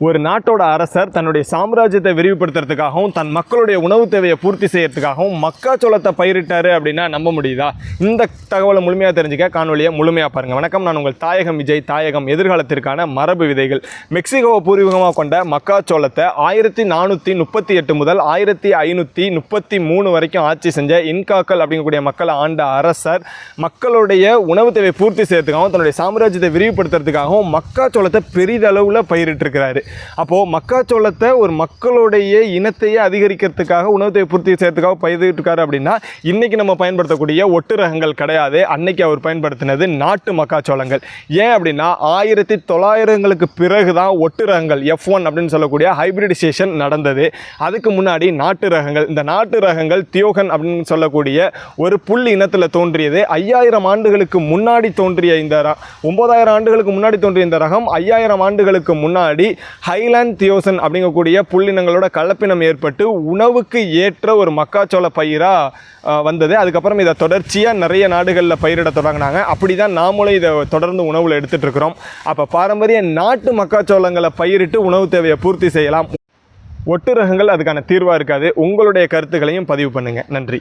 ஒரு நாட்டோட அரசர் தன்னுடைய சாம்ராஜ்யத்தை விரிவுபடுத்துறதுக்காகவும் தன் மக்களுடைய உணவு தேவையை பூர்த்தி செய்யறதுக்காகவும் மக்காச்சோளத்தை பயிரிட்டாரு அப்படின்னா நம்ப முடியுதா? இந்த தகவலை முழுமையாக தெரிஞ்சுக்க காணொலியை முழுமையாக பாருங்கள் வணக்கம் நான் உங்கள் தாயகம் விஜய். தாயகம் எதிர்காலத்திற்கான மரபு விதைகள் மெக்சிகோவை பூர்வீகமாக கொண்ட மக்காச்சோளத்தை ஆயிரத்தி நானூற்றி முப்பத்தி எட்டு முதல் ஆயிரத்தி ஐநூற்றி முப்பத்தி மூணு வரைக்கும் ஆட்சி செஞ்ச இன்காக்கள் அப்படிங்கக்கூடிய மக்களை ஆண்ட அரசர் மக்களுடைய உணவு தேவையை பூர்த்தி செய்யறதுக்காகவும் தன்னுடைய சாம்ராஜ்யத்தை விரிவுபடுத்துறதுக்காகவும் மக்காச்சோளத்தை பெரிதளவில் பயிரிட்டிருக்கிறாரு. அப்போது மக்காச்சோளத்தை ஒரு மக்களுடைய இனத்தையே அதிகரிக்கிறதுக்காக உணவு பூர்த்தி செய்யறதுக்காக பயிரிட்டிருக்காரு அப்படின்னா இன்னைக்கு நம்ம பயன்படுத்தக்கூடிய ஒட்டு ரகங்கள் கிடையாது. அன்னைக்கு அவர் பயன்படுத்தினது நாட்டு மக்காச்சோளங்கள். ஏன் அப்படின்னா ஆயிரத்தி தொள்ளாயிரங்களுக்கு பிறகு தான் ஒட்டு ரகங்கள் எஃப் ஒன் அப்படின்னு சொல்லக்கூடிய ஹைபிரிடைசேஷன் நடந்தது. அதுக்கு முன்னாடி நாட்டு ரகங்கள் இந்த நாட்டு ரகங்கள் தியோகன் அப்படின்னு சொல்லக்கூடிய ஒரு புல் இனத்தில் தோன்றியது. ஐயாயிரம் ஆண்டுகளுக்கு முன்னாடி தோன்றிய இந்த ர ஒன்பதாயிரம் ஆண்டுகளுக்கு முன்னாடி தோன்றிய இந்த ரகம் ஐயாயிரம் ஆண்டுகளுக்கு முன்னாடி ஹைலாண்ட் தியோசன் அப்படிங்கக்கூடிய புல்லினங்களோட கலப்பினம் ஏற்பட்டு உணவுக்கு ஏற்ற ஒரு மக்காச்சோள பயிராக வந்தது. அதுக்கப்புறம் இதை தொடர்ச்சியாக நிறைய நாடுகளில் பயிரிட தொடங்கினாங்க. அப்படி தான் நாமளும் இதை தொடர்ந்து உணவில் எடுத்துகிட்டு இருக்கிறோம் அப்போ பாரம்பரிய நாட்டு மக்காச்சோளங்களை பயிரிட்டு உணவு தேவையை பூர்த்தி செய்யலாம். ஒட்டுரகங்கள் அதுக்கான தீர்வாக இருக்காது. உங்களுடைய கருத்துக்களையும் பதிவு பண்ணுங்கள் நன்றி.